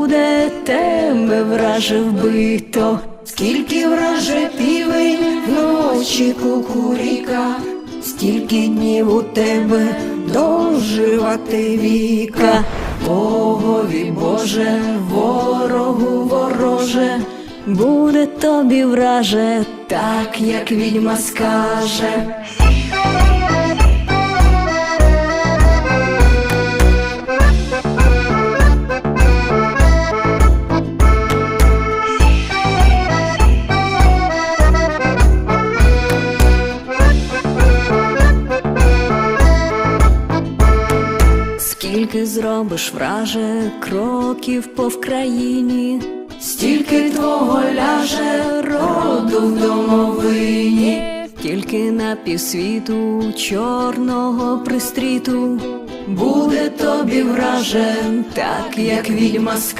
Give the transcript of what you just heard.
буде тебе враже вбито, Скільки враже півень вночі кукуріка, стільки днів у тебе доживати віка. Богові Боже, ворогу вороже, буде тобі враже, так як відьма скаже. Скільки зробиш враже кроків по Вкраїні, Стільки твого ляже роду в домовині. тільки на півсвіту чорного пристріту, Буде тобі вражен, так як відьма.